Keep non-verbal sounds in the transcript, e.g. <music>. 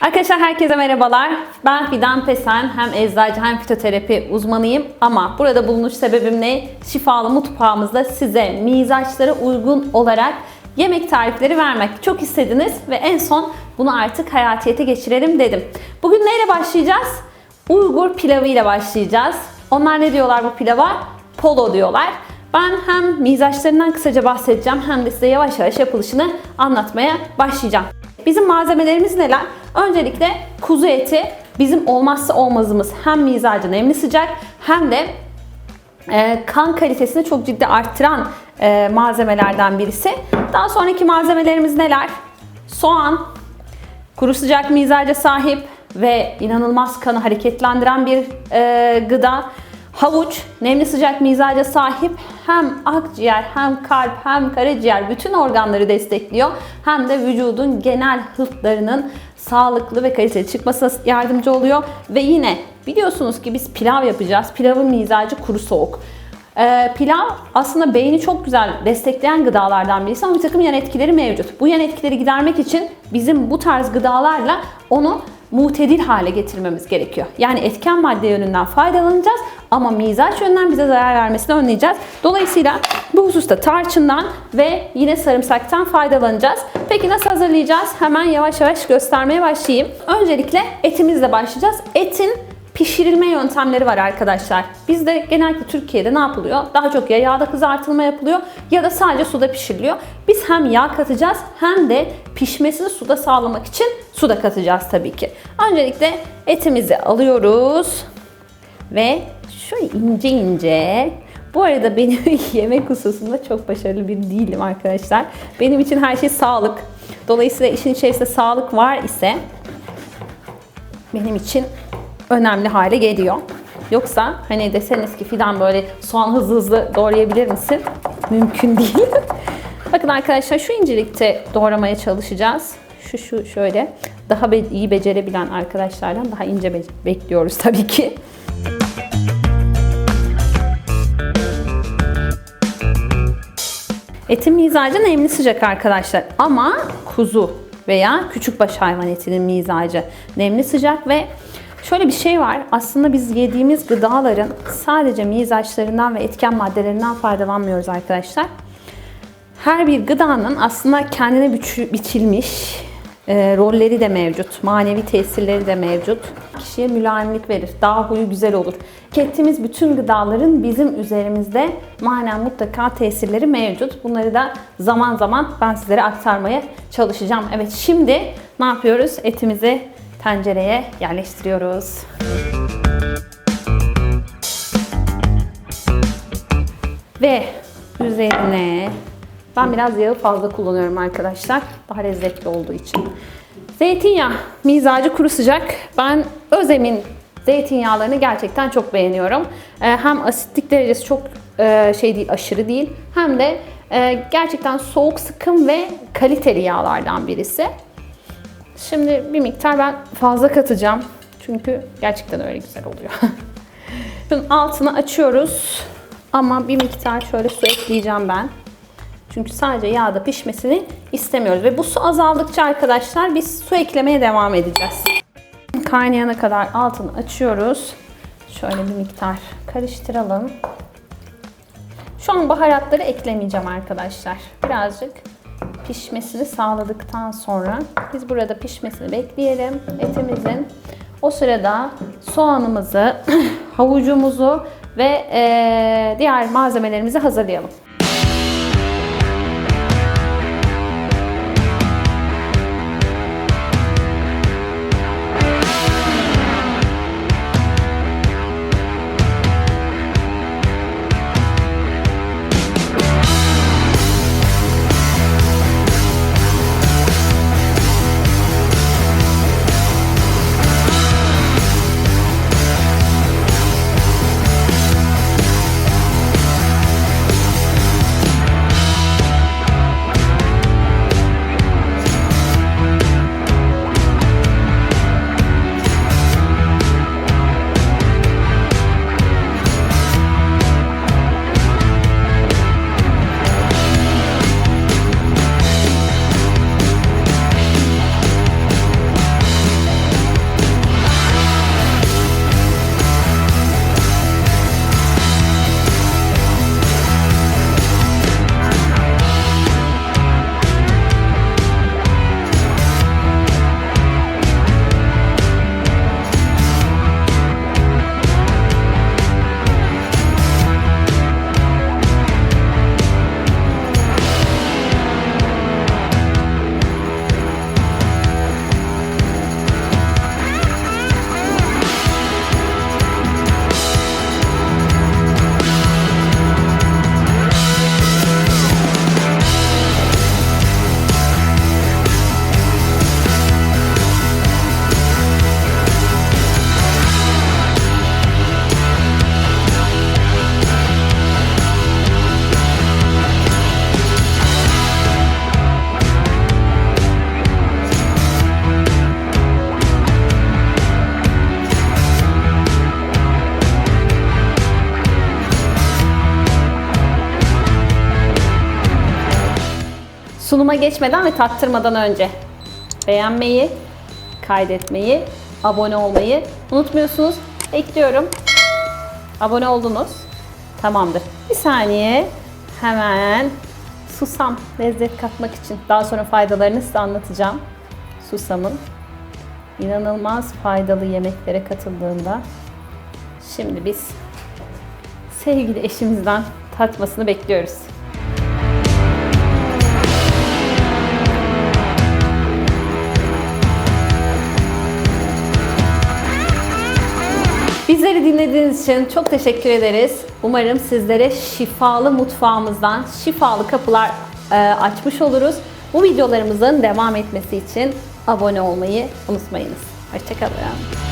Arkadaşlar herkese merhabalar. Ben Fidan Pesen. Hem eczacı hem fitoterapi uzmanıyım. Ama burada bulunuş sebebim ne? Şifalı mutfağımızda size mizaçlara uygun olarak yemek tarifleri vermek çok istediniz ve en son bunu artık hayatiyete geçirelim dedim. Bugün neyle başlayacağız? Uygur pilavı ile başlayacağız. Onlar ne diyorlar bu pilava? Polo diyorlar. Ben hem mizaçlarından kısaca bahsedeceğim hem de size yavaş yavaş yapılışını anlatmaya başlayacağım. Bizim malzemelerimiz neler? Öncelikle kuzu eti bizim olmazsa olmazımız hem mizacı nemli sıcak hem de e, kan kalitesini çok ciddi arttıran e, malzemelerden birisi. Daha sonraki malzemelerimiz neler? Soğan, kuru sıcak mizaca sahip ve inanılmaz kanı hareketlendiren bir e, gıda. Havuç, nemli sıcak mizaca sahip hem akciğer hem kalp hem karaciğer bütün organları destekliyor. Hem de vücudun genel hıtlarının sağlıklı ve kaliteli çıkmasına yardımcı oluyor. Ve yine biliyorsunuz ki biz pilav yapacağız. Pilavın mizacı kuru soğuk. Ee, pilav aslında beyni çok güzel destekleyen gıdalardan birisi ama bir takım yan etkileri mevcut. Bu yan etkileri gidermek için bizim bu tarz gıdalarla onu mutedil hale getirmemiz gerekiyor. Yani etken madde yönünden faydalanacağız ama mizaç yönünden bize zarar vermesini önleyeceğiz. Dolayısıyla bu hususta tarçından ve yine sarımsaktan faydalanacağız. Peki nasıl hazırlayacağız? Hemen yavaş yavaş göstermeye başlayayım. Öncelikle etimizle başlayacağız. Etin pişirilme yöntemleri var arkadaşlar. Bizde genellikle Türkiye'de ne yapılıyor? Daha çok ya yağda kızartılma yapılıyor ya da sadece suda pişiriliyor. Biz hem yağ katacağız hem de pişmesini suda sağlamak için su da katacağız tabii ki. Öncelikle etimizi alıyoruz ve şöyle ince ince bu arada benim <laughs> yemek hususunda çok başarılı bir değilim arkadaşlar. Benim için her şey sağlık. Dolayısıyla işin içerisinde sağlık var ise benim için önemli hale geliyor. Yoksa hani deseniz ki Fidan böyle soğan hızlı hızlı doğrayabilir misin? Mümkün değil. <laughs> Bakın arkadaşlar şu incelikte doğramaya çalışacağız. Şu şu şöyle. Daha be- iyi becerebilen arkadaşlardan daha ince be- bekliyoruz tabii ki. Etin mizacı nemli sıcak arkadaşlar ama kuzu veya küçükbaş hayvan etinin mizacı nemli sıcak ve şöyle bir şey var. Aslında biz yediğimiz gıdaların sadece mizaçlarından ve etken maddelerinden faydalanmıyoruz arkadaşlar. Her bir gıdanın aslında kendine biçilmiş e, rolleri de mevcut. Manevi tesirleri de mevcut. Kişiye mülayimlik verir. Daha huyu güzel olur. Tükettiğimiz bütün gıdaların bizim üzerimizde manen mutlaka tesirleri mevcut. Bunları da zaman zaman ben sizlere aktarmaya çalışacağım. Evet şimdi ne yapıyoruz? Etimizi tencereye yerleştiriyoruz. Ve üzerine ben biraz yağı fazla kullanıyorum arkadaşlar. Daha lezzetli olduğu için. Zeytinyağı, mizacı kuru sıcak. Ben Özem'in zeytinyağlarını gerçekten çok beğeniyorum. Ee, hem asitlik derecesi çok e, şey değil, aşırı değil. Hem de e, gerçekten soğuk, sıkım ve kaliteli yağlardan birisi. Şimdi bir miktar ben fazla katacağım. Çünkü gerçekten öyle güzel oluyor. <laughs> Şunun altını açıyoruz. Ama bir miktar şöyle su ekleyeceğim ben. Çünkü sadece yağda pişmesini istemiyoruz. Ve bu su azaldıkça arkadaşlar biz su eklemeye devam edeceğiz. Kaynayana kadar altını açıyoruz. Şöyle bir miktar karıştıralım. Şu an baharatları eklemeyeceğim arkadaşlar. Birazcık pişmesini sağladıktan sonra biz burada pişmesini bekleyelim etimizin. O sırada soğanımızı, <clears throat> havucumuzu ve diğer malzemelerimizi hazırlayalım. Sunuma geçmeden ve tattırmadan önce beğenmeyi, kaydetmeyi, abone olmayı unutmuyorsunuz. Ekliyorum. Abone oldunuz. Tamamdır. Bir saniye. Hemen susam lezzet katmak için. Daha sonra faydalarını size anlatacağım. Susamın inanılmaz faydalı yemeklere katıldığında. Şimdi biz sevgili eşimizden tatmasını bekliyoruz. Bizleri dinlediğiniz için çok teşekkür ederiz. Umarım sizlere şifalı mutfağımızdan şifalı kapılar e, açmış oluruz. Bu videolarımızın devam etmesi için abone olmayı unutmayınız. Hoşçakalın.